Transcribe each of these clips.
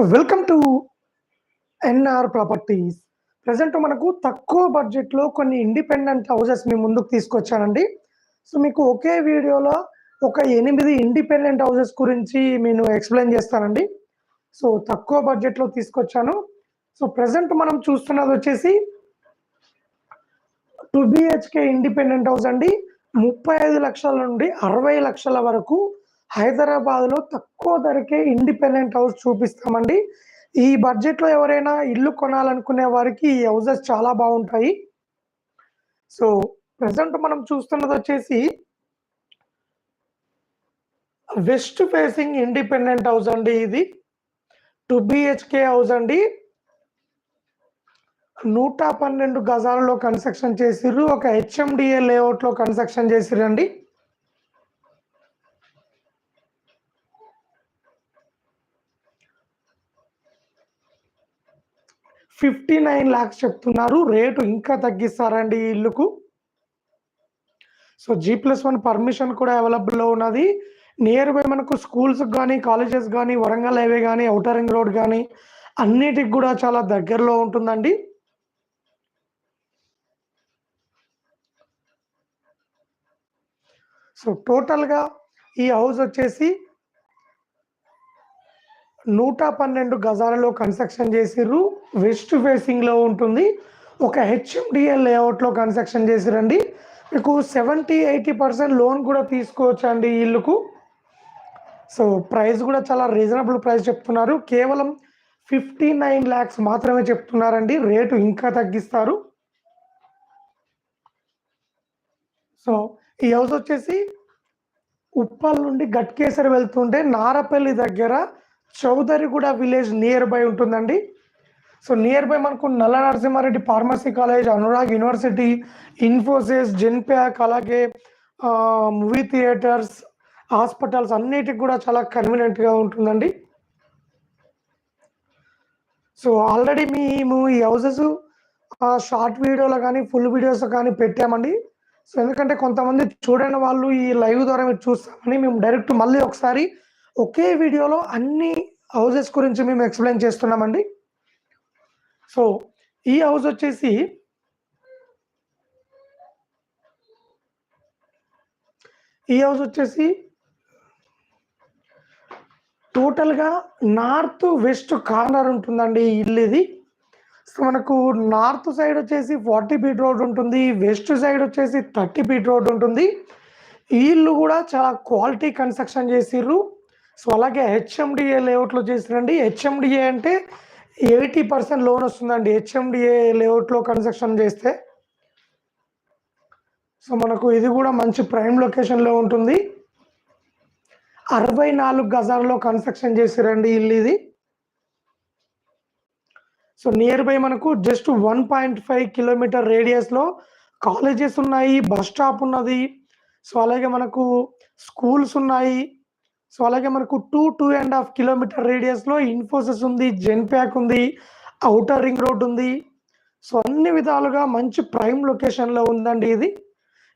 Welcome to NR properties. Present మనకు తక్కువ బడ్జెట్లో కొన్ని ఇండిపెండెంట్ హౌసెస్ మీ ముందుకు తీసుకొచ్చానండి. సో మీకు ఒకే వీడియోలో ఒక ఎనిమిది ఇండిపెండెంట్ హౌసెస్ గురించి నేను ఎక్స్ప్లెయిన్ చేస్తానండి. సో తక్కువ బడ్జెట్లో తీసుకొచ్చాను. సో ప్రజెంట్ మనం చూస్తున్నది వచ్చేసి టూ బిహెచ్కే ఇండిపెండెంట్ హౌస్ అండి. ముప్పై ఐదు లక్షల నుండి అరవై లక్షల వరకు హైదరాబాద్లో తక్కువ ధరకే ఇండిపెండెంట్ హౌస్ చూపిస్తామండి. ఈ బడ్జెట్లో ఎవరైనా ఇల్లు కొనాలనుకునే వారికి ఈ హౌజెస్ చాలా బాగుంటాయి. సో ప్రజెంట్ మనం చూస్తున్నది వచ్చేసి వెస్ట్ ఫేసింగ్ ఇండిపెండెంట్ హౌస్ అండి ఇది. టూ బిహెచ్కే హౌస్ అండి. నూట పన్నెండు గజాలలో కన్స్ట్రక్షన్ చేసిర్రు. ఒక హెచ్ఎండిఏ లేఅవుట్లో కన్స్ట్రక్షన్ చేసిరండి ఫిఫ్టీ నైన్ ల్యాక్స్ చెప్తున్నారు. రేటు ఇంకా తగ్గిస్తారండి ఈ ఇల్లుకు. So G plus one permission కూడా అవైలబుల్లో ఉన్నది. నియర్ బై మనకు స్కూల్స్ కానీ కాలేజెస్ కానీ వరంగల్ హైవే కానీ ఔటర్ రింగ్ రోడ్ కానీ అన్నిటికి కూడా చాలా దగ్గరలో ఉంటుందండి. సో టోటల్గా ఈ హౌస్ వచ్చేసి నూట పన్నెండు గజాలలో కన్స్ట్రక్షన్ చేసిర్రు. వెస్ట్ ఫేసింగ్లో ఉంటుంది. ఒక హెచ్ఎండిఎల్ లేఅవుట్లో కన్స్ట్రక్షన్ చేసిరండి. మీకు సెవెంటీ ఎయిటీ పర్సెంట్ లోన్ కూడా తీసుకోవచ్చు అండి ఇల్లుకు. సో ప్రైస్ కూడా చాలా రీజనబుల్ ప్రైస్ చెప్తున్నారు. కేవలం ఫిఫ్టీ నైన్ ల్యాక్స్ మాత్రమే చెప్తున్నారండి. రేటు ఇంకా తగ్గిస్తారు. సో ఈ హౌస్ వచ్చేసి ఉప్పల్ నుండి గట్కేసరి వెళ్తుంటే నారపల్లి దగ్గర చౌదరిగూడ విలేజ్ నియర్ బై ఉంటుందండి. సో నియర్ బై మనకు Nalla Narasimha Reddy pharmacy college Anurag university Infosys Genpact అలాగే మూవీ థియేటర్స్ హాస్పిటల్స్ అన్నిటికి కూడా చాలా కన్వీనియంట్గా ఉంటుందండి. సో ఆల్రెడీ మేము ఈ హౌసెస్ షార్ట్ వీడియోలో కానీ ఫుల్ వీడియోస్ కానీ పెట్టామండి. సో ఎందుకంటే కొంతమంది చూడని వాళ్ళు ఈ లైవ్ ద్వారా మీరు చూస్తామని మేము డైరెక్ట్ మళ్ళీ ఒకసారి ఒకే వీడియోలో అన్ని హౌజెస్ గురించి మేము ఎక్స్ప్లెయిన్ చేస్తున్నామండి. సో ఈ హౌస్ వచ్చేసి ఈ హౌస్ వచ్చేసి టోటల్గా నార్త్ వెస్ట్ కార్నర్ ఉంటుందండి ఈ ఇల్లు ఇది. సో మనకు నార్త్ సైడ్ వచ్చేసి ఫార్టీ ఫీట్ రోడ్ ఉంటుంది. వెస్ట్ సైడ్ వచ్చేసి థర్టీ ఫీట్ రోడ్ ఉంటుంది. ఈ ఇల్లు కూడా చాలా క్వాలిటీ కన్స్ట్రక్షన్ చేసిర్రు. సో అలాగే హెచ్ఎండిఏ లేఅవుట్లో చేసినండి హెచ్ఎండిఏ అంటే ఎయిటీ పర్సెంట్ లోన్ వస్తుందండి. హెచ్ఎండిఏ లేఅవుట్లో కన్స్ట్రక్షన్ చేస్తే. సో మనకు ఇది కూడా మంచి ప్రైమ్ లొకేషన్లో ఉంటుంది. అరవై నాలుగు గజాల్లో కన్స్ట్రక్షన్ చేసిరండి ఇల్లు ఇది. సో నియర్ బై మనకు just one point five kilometre రేడియస్లో colleges ఉన్నాయి బస్ స్టాప్ ఉన్నది. సో అలాగే మనకు స్కూల్స్ ఉన్నాయి. సో అలాగే మనకు two two and half kilometre రేడియస్లో Infosys ఉంది జెన్ప్యాక్ ఉంది అవుటర్ రింగ్ రోడ్ ఉంది. సో అన్ని విధాలుగా మంచి ప్రైమ్ లొకేషన్లో ఉందండి ఇది.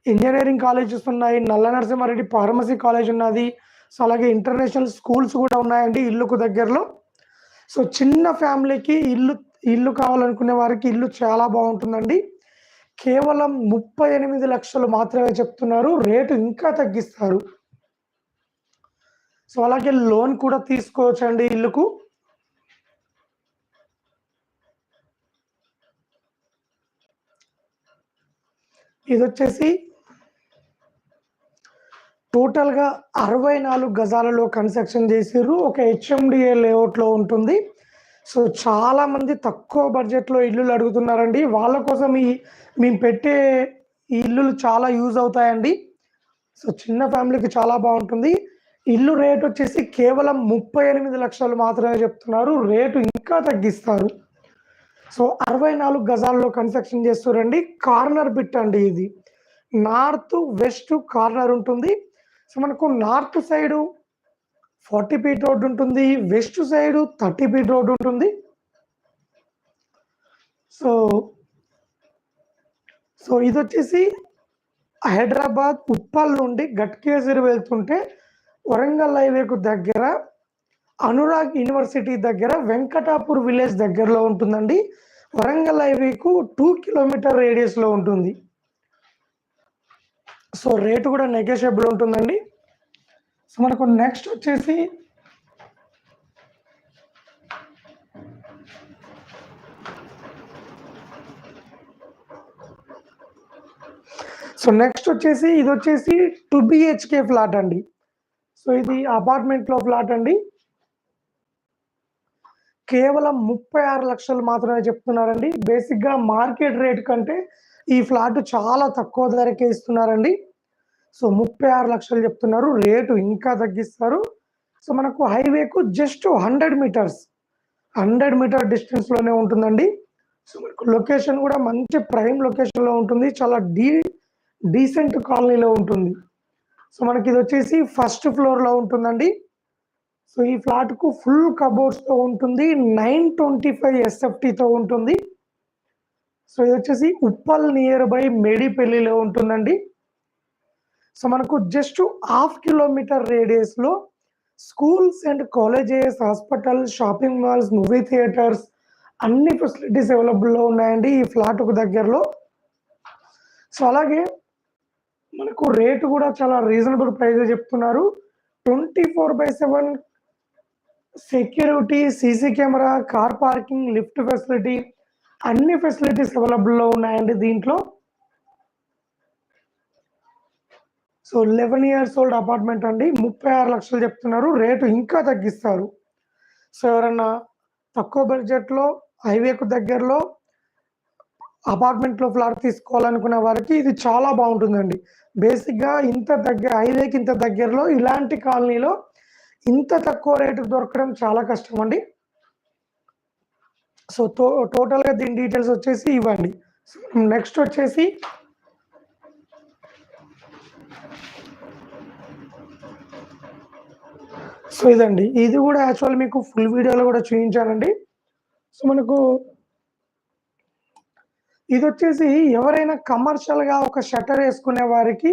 ఇంజనీరింగ్ కాలేజెస్ ఉన్నాయి నల్ల నరసింహారెడ్డి ఫార్మసీ కాలేజ్ ఉన్నది. సో అలాగే ఇంటర్నేషనల్ స్కూల్స్ కూడా ఉన్నాయండి ఇల్లుకు దగ్గరలో. సో చిన్న ఫ్యామిలీకి ఇల్లు ఇల్లు కావాలనుకునే వారికి ఇల్లు చాలా బాగుంటుందండి. కేవలం ముప్పై ఎనిమిది లక్షలు మాత్రమే చెప్తున్నారు రేటు ఇంకా తగ్గిస్తారు. సో అలాగే లోన్ కూడా తీసుకోవచ్చు అండి ఇల్లుకు. ఇది వచ్చేసి టోటల్గా అరవై నాలుగు గజాలలో కన్స్ట్రక్షన్ చేసిర్రు. ఒక హెచ్ఎండిఏ లేఅవుట్లో ఉంటుంది. సో చాలామంది తక్కువ బడ్జెట్లో ఇల్లులు అడుగుతున్నారండి. వాళ్ళ కోసం ఈ మేము పెట్టే ఇల్లులు చాలా యూజ్ అవుతాయండి. సో చిన్న ఫ్యామిలీకి చాలా బాగుంటుంది. ఇల్లు రేట్ వచ్చేసి కేవలం ముప్పై ఎనిమిది లక్షలు మాత్రమే చెప్తున్నారు. రేటు ఇంకా తగ్గిస్తారు. సో అరవై నాలుగు గజాల్లో కన్స్ట్రక్షన్ చేస్తారండి. కార్నర్ బిట్ అండి ఇది. నార్త్ వెస్ట్ కార్నర్ ఉంటుంది. సో మనకు north side forty feet road ఉంటుంది. West side thirty feet road ఉంటుంది. సో సో ఇది వచ్చేసి హైదరాబాద్ ఉప్పల్ నుండి గట్కేసరి వెళ్తుంటే వరంగల్ హైవేకు దగ్గర అనురాగ్ యూనివర్సిటీ దగ్గర వెంకటాపూర్ విలేజ్ దగ్గరలో ఉంటుందండి. వరంగల్ హైవేకు టూ కిలోమీటర్ రేడియస్లో ఉంటుంది. సో రేటు కూడా నెగోషియబుల్ ఉంటుందండి. సో మనకు నెక్స్ట్ వచ్చేసి సో నెక్స్ట్ వచ్చేసి ఇది వచ్చేసి టూ బిహెచ్కే ఫ్లాట్ అండి. సో ఇది అపార్ట్మెంట్లో ఫ్లాట్ అండి. కేవలం ముప్పై ఆరు లక్షలు మాత్రమే చెప్తున్నారండి. బేసిక్గా మార్కెట్ రేట్ కంటే ఈ ఫ్లాట్ చాలా తక్కువ ధరకే ఇస్తున్నారండి. సో ముప్పై ఆరు లక్షలు చెప్తున్నారు. రేటు ఇంకా తగ్గిస్తారు. సో మనకు హైవేకు just hundred metres hundred metre డిస్టెన్స్లోనే ఉంటుందండి. సో మనకు లొకేషన్ కూడా మంచి ప్రైమ్ లొకేషన్లో ఉంటుంది. చాలా డీ డీసెంట్ కాలనీలో ఉంటుంది. సో మనకి ఇది వచ్చేసి ఫస్ట్ ఫ్లోర్లో ఉంటుందండి. సో ఈ ఫ్లాట్కు ఫుల్ కబోర్డ్స్తో ఉంటుంది. నైన్ ట్వంటీ ఫైవ్ ఎస్ఎఫ్టీతో ఉంటుంది. సో ఇది వచ్చేసి ఉప్పల్ నియర్ బై మేడిపల్లిలో ఉంటుందండి. సో మనకు just half kilometre రేడియస్లో schools and colleges hospital shopping malls movie theatres అన్ని ఫెసిలిటీస్ అవైలబుల్లో ఉన్నాయండి ఈ ఫ్లాట్కు దగ్గరలో. సో అలాగే మనకు రేటు కూడా చాలా రీజనబుల్ ప్రైస్ చెప్తున్నారు. Twenty four by seven security CC camera car parking lift facility అన్ని ఫెసిలిటీస్ అవైలబుల్లో ఉన్నాయండి దీంట్లో. So eleven years old apartment అండి. ముప్పై ఆరు లక్షలు చెప్తున్నారు. రేటు ఇంకా తగ్గిస్తారు. సో ఎవరన్నా తక్కువ బడ్జెట్లో హైవేకు దగ్గరలో అపార్ట్మెంట్లో ఫ్లాట్ తీసుకోవాలనుకునే వారికి ఇది చాలా బాగుంటుందండి. బేసిక్గా ఇంత దగ్గర హైవేకి ఇంత దగ్గరలో ఇలాంటి కాలనీలో ఇంత తక్కువ రేటు దొరకడం చాలా కష్టం అండి సో టో టోటల్గా దీని డీటెయిల్స్ వచ్చేసి ఇవ్వండి. సో నెక్స్ట్ వచ్చేసి సో ఇదండి. ఇది కూడా యాక్చువల్ మీకు ఫుల్ వీడియోలో కూడా చూపించానండి. సో మనకు ఇది వచ్చేసి ఎవరైనా కమర్షియల్గా ఒక షట్టర్ వేసుకునే వారికి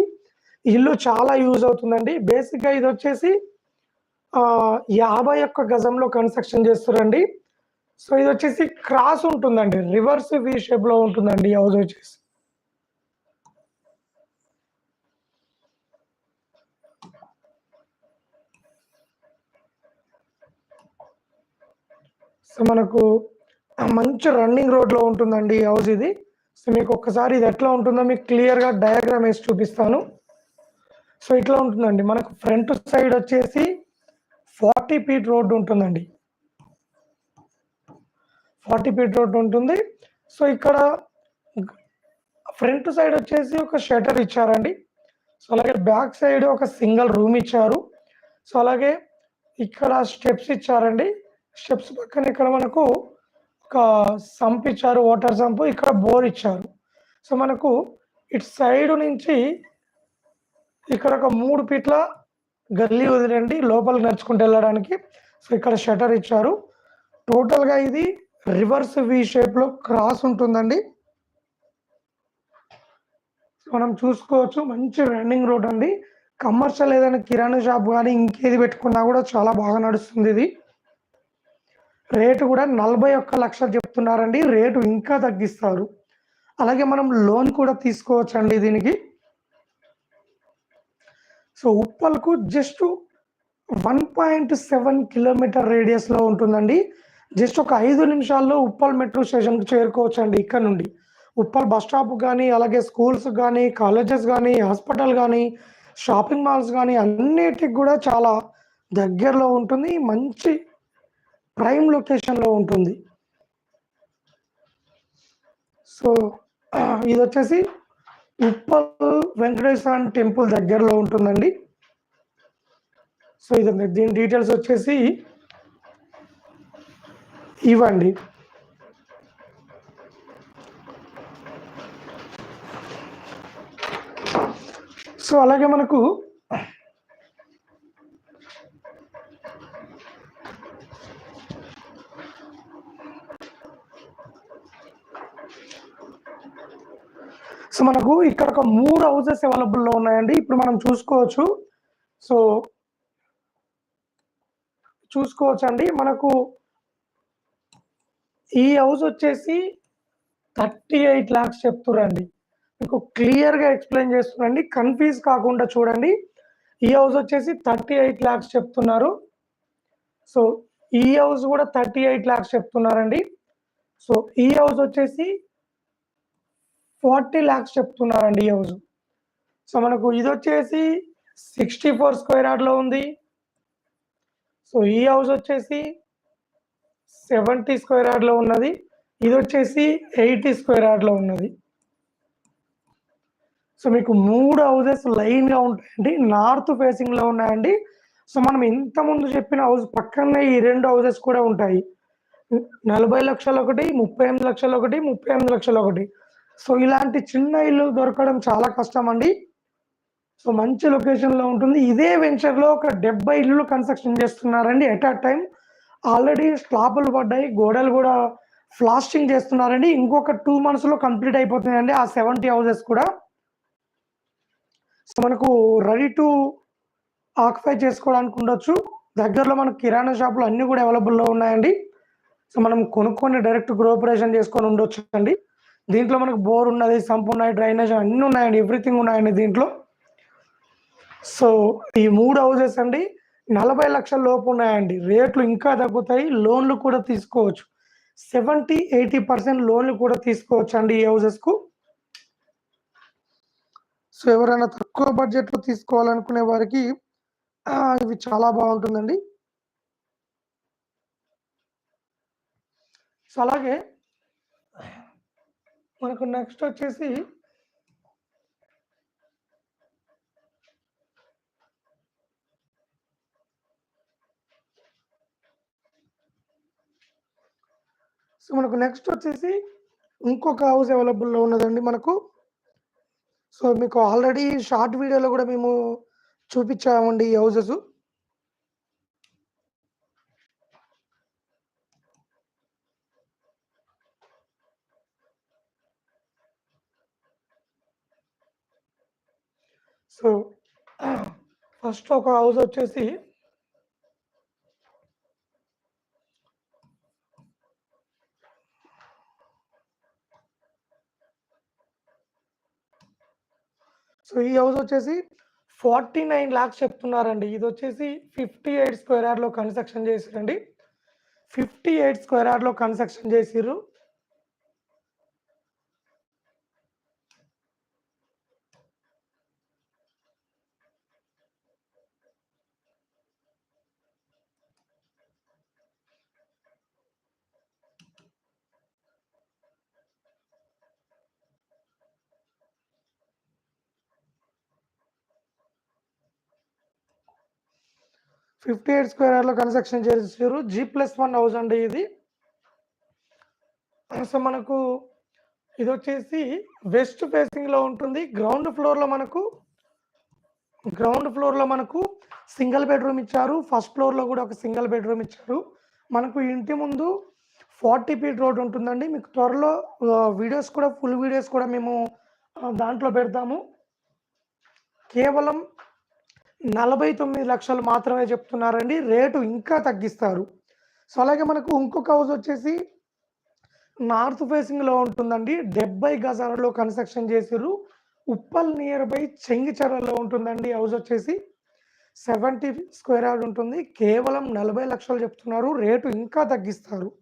ఇల్లు చాలా యూజ్ అవుతుందండి. బేసిక్గా ఇది వచ్చేసి యాభై ఒక్క గజంలో కన్స్ట్రక్షన్ చేస్తారండి. సో ఇది వచ్చేసి క్రాస్ ఉంటుందండి. రివర్స్ వి షేప్లో ఉంటుందండి హౌస్ వచ్చేసి. సో మనకు మంచి రన్నింగ్ రోడ్లో ఉంటుందండి ఈ హౌస్ ఇది. సో మీకు ఒక్కసారి ఇది ఎట్లా ఉంటుందో మీకు క్లియర్గా డయాగ్రామ్ వేసి చూపిస్తాను. సో ఇట్లా ఉంటుందండి. మనకు ఫ్రంట్ సైడ్ వచ్చేసి ఫార్టీ ఫీట్ రోడ్ ఉంటుందండి. ఫార్టీ ఫీట్ రోడ్ ఉంటుంది. సో ఇక్కడ ఫ్రంట్ సైడ్ వచ్చేసి ఒక షటర్ ఇచ్చారండి. సో అలాగే బ్యాక్ సైడ్ ఒక సింగిల్ రూమ్ ఇచ్చారు. సో అలాగే ఇక్కడ స్టెప్స్ ఇచ్చారండి. స్టెప్స్ పక్కన ఇక్కడ మనకు ఒక సంప్ ఇచ్చారు వాటర్ సంప్ ఇక్కడ బోర్ ఇచ్చారు. సో మనకు ఇటు సైడ్ నుంచి ఇక్కడ ఒక మూడు ఫీట్ల గల్లీ వదిలేండి లోపలికి నడుచుకుంటూ వెళ్ళడానికి. సో ఇక్కడ షటర్ ఇచ్చారు. టోటల్గా ఇది రివర్స్ వి షేప్లో క్రాస్ ఉంటుందండి. మనం చూసుకోవచ్చు మంచి రన్నింగ్ రోడ్ అండి. కమర్షియల్ ఏదైనా కిరాణా షాప్ కానీ ఇంకేది పెట్టుకున్నా కూడా చాలా బాగా నడుస్తుంది ఇది. రేటు కూడా నలభై ఒక్క లక్షలు చెప్తున్నారండి. రేటు ఇంకా తగ్గిస్తారు. అలాగే మనం లోన్ కూడా తీసుకోవచ్చండి దీనికి. So ఉప్పల్కు just one point seven kilometre రేడియస్లో ఉంటుందండి. జస్ట్ ఒక ఐదు నిమిషాల్లో ఉప్పల్ మెట్రో స్టేషన్కి చేరుకోవచ్చండి ఇక్కడ నుండి. ఉప్పల్ బస్ స్టాప్ కానీ అలాగే స్కూల్స్ కానీ కాలేజెస్ కానీ హాస్పిటల్ కానీ షాపింగ్ మాల్స్ కానీ అన్నిటికి కూడా చాలా దగ్గరలో ఉంటుంది. మంచి ప్రైమ్ లొకేషన్లో ఉంటుంది. సో ఇది వచ్చేసి ఉప్పల్ వెంకటేశ్వర టెంపుల్ దగ్గరలో ఉంటుందండి. సో ఇది దీని డీటెయిల్స్ వచ్చేసి ఇవ్వండి. సో అలాగే మనకు సో మనకు ఇక్కడ ఒక మూడు హౌసెస్ అవైలబుల్లో ఉన్నాయండి. ఇప్పుడు మనం చూసుకోవచ్చు. సో చూసుకోవచ్చు అండి మనకు ఈ హౌస్ వచ్చేసి థర్టీ ఎయిట్ ల్యాక్స్ చెప్తురండి మీకు క్లియర్గా ఎక్స్ప్లెయిన్ చేస్తున్నాండి కన్ఫ్యూజ్ కాకుండా చూడండి. ఈ హౌస్ వచ్చేసి థర్టీ ఎయిట్ ల్యాక్స్ చెప్తున్నారు. సో ఈ హౌస్ కూడా థర్టీ ఎయిట్ ల్యాక్స్ చెప్తున్నారండి. సో ఈ హౌస్ వచ్చేసి ఫార్టీ ల్యాక్స్ చెప్తున్నారండి ఈ హౌస్ సో మనకు ఇది వచ్చేసి సిక్స్టీ ఫోర్ స్క్వేర్ యార్డ్లో ఉంది. సో ఈ హౌస్ వచ్చేసి సెవెంటీ స్క్వేర్ యార్డ్లో ఉన్నది. ఇది వచ్చేసి ఎయిటీ స్క్వేర్ యార్డ్లో ఉన్నది. సో మీకు మూడు హౌసెస్ లైన్గా ఉంటాయండి. నార్త్ ఫేసింగ్లో ఉన్నాయండి. సో మనం ఇంత ముందు చెప్పిన హౌస్ పక్కనే ఈ రెండు హౌసెస్ కూడా ఉంటాయి. నలభై లక్షలు ఒకటి ముప్పై ఎనిమిది లక్షలు ఒకటి ముప్పై ఎనిమిది లక్షలు ఒకటి సో ఇలాంటి చిన్న ఇల్లు దొరకడం చాలా కష్టం అండి సో మంచి లొకేషన్లో ఉంటుంది. ఇదే వెంచర్లో ఒక డెబ్బై ఇల్లు కన్స్ట్రక్షన్ చేస్తున్నారండి ఎట్ అ టైం ఆల్రెడీ స్లాపులు పడ్డాయి గోడలు కూడా ఫ్లాస్టింగ్ చేస్తున్నారండి. ఇంకొక టూ మంత్స్లో కంప్లీట్ అయిపోతున్నాయండి ఆ సెవెంటీ హౌసెస్ కూడా. సో మనకు రెడీ టు ఆక్యుపై చేసుకోవడానికి ఉండొచ్చు. దగ్గరలో మనకు కిరాణా షాపులు అన్నీ కూడా అవైలబుల్లో ఉన్నాయండి. సో మనం కొనుక్కొని డైరెక్ట్ గ్రోపరేషన్ చేసుకొని ఉండొచ్చు అండి దీంట్లో మనకు బోర్ ఉన్నది సంప్ ఉన్నాయి డ్రైనేజ్ అన్నీ ఉన్నాయండి ఎవ్రీథింగ్ ఉన్నాయండి దీంట్లో. సో ఈ మూడు హౌసెస్ అండి నలభై లక్షల లోపు ఉన్నాయండి. రేట్లు ఇంకా తగ్గుతాయి లోన్లు కూడా తీసుకోవచ్చు. సెవెంటీ ఎయిటీ పర్సెంట్ లోన్లు కూడా తీసుకోవచ్చు అండి ఈ హౌసెస్కు. సో ఎవరైనా తక్కువ బడ్జెట్లో తీసుకోవాలనుకునే వారికి ఇవి చాలా బాగుంటుందండి. సో అలాగే మనకు నెక్స్ట్ వచ్చేసి సో మనకు నెక్స్ట్ వచ్చేసి ఇంకొక హౌస్ అవైలబుల్లో ఉన్నదండి మనకు. సో మీకు ఆల్రెడీ షార్ట్ వీడియోలో కూడా మేము చూపించామండి ఈ హౌసెస్ సో ఫస్ట్ ఒక హౌస్ వచ్చేసి సో ఈ హౌస్ వచ్చేసి ఫార్టీ నైన్ ల్యాక్స్ చెప్తున్నారండి. ఇది వచ్చేసి ఫిఫ్టీ ఎయిట్ స్క్వేర్ యార్డ్లో కన్స్ట్రక్షన్ చేసిరండి. ఫిఫ్టీ ఎయిట్ స్క్వేర్ యార్డ్లో కన్స్ట్రక్షన్ చేసిర్రు. ఫిఫ్టీ ఎయిట్ స్క్వేర్ యార్డ్లో కన్స్ట్రక్షన్ చేసారు జీ ప్లస్ వన్ హౌస్ అండి ఇది. సో మనకు ఇది వచ్చేసి వెస్ట్ ఫేసింగ్లో ఉంటుంది. గ్రౌండ్ ఫ్లోర్లో మనకు గ్రౌండ్ ఫ్లోర్లో మనకు సింగిల్ బెడ్రూమ్ ఇచ్చారు. ఫస్ట్ ఫ్లోర్లో కూడా ఒక సింగిల్ బెడ్రూమ్ ఇచ్చారు. మనకు ఇంటి ముందు ఫార్టీ ఫీట్ రోడ్ ఉంటుందండి. మీకు త్వరలో వీడియోస్ కూడా ఫుల్ వీడియోస్ కూడా మేము దాంట్లో పెడతాము. కేవలం నలభై తొమ్మిది లక్షలు మాత్రమే చెప్తున్నారండి. రేటు ఇంకా తగ్గిస్తారు. సో అలాగే మనకు ఇంకొక హౌస్ వచ్చేసి నార్త్ ఫేసింగ్లో ఉంటుందండి. డెబ్బై గజాలలో కన్స్ట్రక్షన్ చేసిర్రు. ఉప్పల్ నియర్ బై చెంగిచెరలో ఉంటుందండి హౌస్ వచ్చేసి. సెవెంటీ స్క్వేర్ యార్డ్ ఉంటుంది. కేవలం నలభై లక్షలు చెప్తున్నారు. రేటు ఇంకా తగ్గిస్తారు.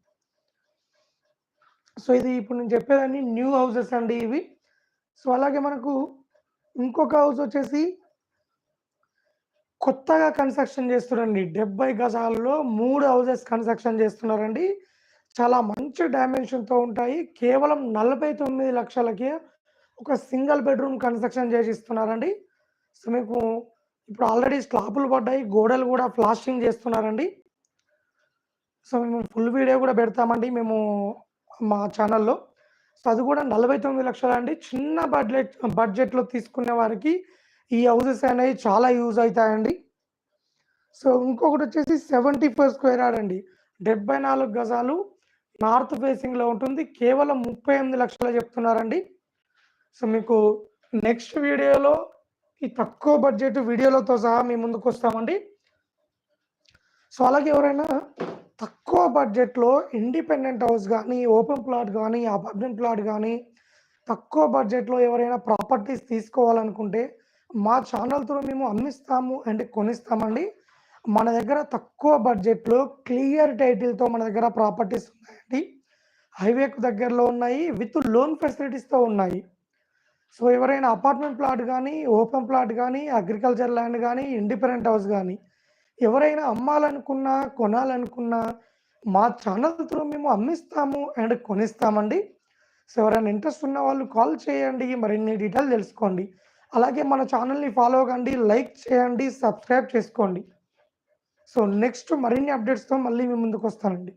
సో ఇది ఇప్పుడు నేను చెప్పేదాన్ని న్యూ హౌసెస్ అండి ఇవి. సో అలాగే మనకు ఇంకొక హౌస్ వచ్చేసి కొత్తగా కన్స్ట్రక్షన్ చేస్తున్నారండి డెబ్బై గజాల్లో మూడు హౌసెస్ కన్స్ట్రక్షన్ చేస్తున్నారండి. చాలా మంచి డైమెన్షన్తో ఉంటాయి. కేవలం నలభై తొమ్మిది లక్షలకి ఒక సింగిల్ బెడ్రూమ్ కన్స్ట్రక్షన్ చేసి ఇస్తున్నారండి. సో మీకు ఇప్పుడు ఆల్రెడీ స్లాపులు పడ్డాయి. గోడలు కూడా ప్లాస్టింగ్ చేస్తున్నారండి. సో మేము ఫుల్ వీడియో కూడా పెడతామండి మేము మా ఛానల్లో. సో అది కూడా నలభై తొమ్మిది లక్షలు అండి చిన్న బడ్జెట్ బడ్జెట్లో తీసుకునే వారికి ఈ హౌసెస్ అనేవి చాలా యూజ్ అవుతాయండి. సో ఇంకొకటి వచ్చేసి సెవెంటీ ఫోర్ స్క్వేర్ యార్డ్ అండి. డెబ్బై నాలుగు గజాలు నార్త్ ఫేసింగ్లో ఉంటుంది. కేవలం ముప్పై ఎనిమిది లక్షలు చెప్తున్నారండి. సో మీకు నెక్స్ట్ వీడియోలో ఈ తక్కువ బడ్జెట్ వీడియోలతో సహా మీ ముందుకు వస్తామండి. సో, అలాగే ఎవరైనా తక్కువ బడ్జెట్‌లో ఇండిపెండెంట్ హౌస్ కానీ ఓపెన్ ప్లాట్ కానీ అపార్ట్మెంట్ ప్లాట్ కానీ తక్కువ బడ్జెట్‌లో ఎవరైనా ప్రాపర్టీస్ తీసుకోవాలనుకుంటే, మా ఛానల్ త్రూ మేము అమ్మిస్తాము అంటే కొనిస్తామండి. మన దగ్గర తక్కువ బడ్జెట్‌లో క్లియర్ టైటిల్‌తో మన దగ్గర ప్రాపర్టీస్ ఉన్నాయండి. హైవేకు దగ్గరలో ఉన్నాయి. విత్ లోన్ ఫెసిలిటీస్‌తో ఉన్నాయి. సో, ఎవరైనా అపార్ట్మెంట్ ప్లాట్ కానీ ఓపెన్ ప్లాట్ కానీ అగ్రికల్చర్ ల్యాండ్ కానీ ఇండిపెండెంట్ హౌస్ కానీ ఎవరైనా అమ్మాలనుకున్నా, కొనాలనుకున్నా మా ఛానల్ త్రూ మేము అమ్మిస్తాము అండ్ కొనిస్తామండి. సో, ఎవరైనా ఇంట్రెస్ట్ ఉన్న వాళ్ళు కాల్ చేయండి. మరిన్ని డీటెయిల్ తెలుసుకోండి. అలాగే మన ఛానల్‌ని ఫాలో కండి, లైక్ చేయండి, సబ్స్క్రైబ్ చేసుకోండి. సో, నెక్స్ట్ మరిన్ని అప్డేట్స్‌తో మళ్ళీ మీ ముందుకొస్తానండి.